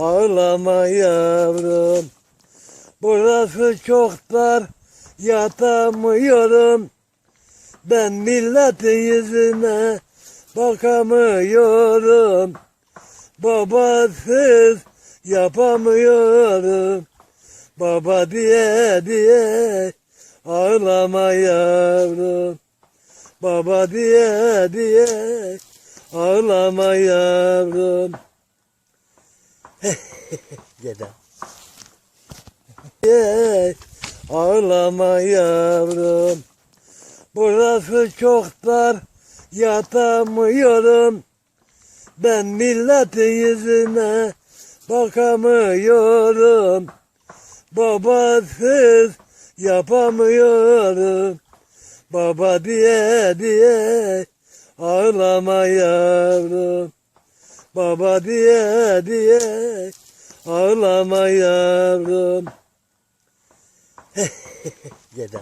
ağlama yavrum. Burası çok dar, yatamıyorum. Ben milletin yüzüne bakamıyorum. Babasız yapamıyorum. Baba diye diye ağlama yavrum. Baba diye diye ağlama yavrum. Gede. Diye ağlama yavrum. Burası çok yatamıyorum. Ben milletin yüzüne bakamıyorum. Babasız yapamıyorum. Baba diye diye ağlama yavrum. Baba diye diye ağlama yavrum. Gede.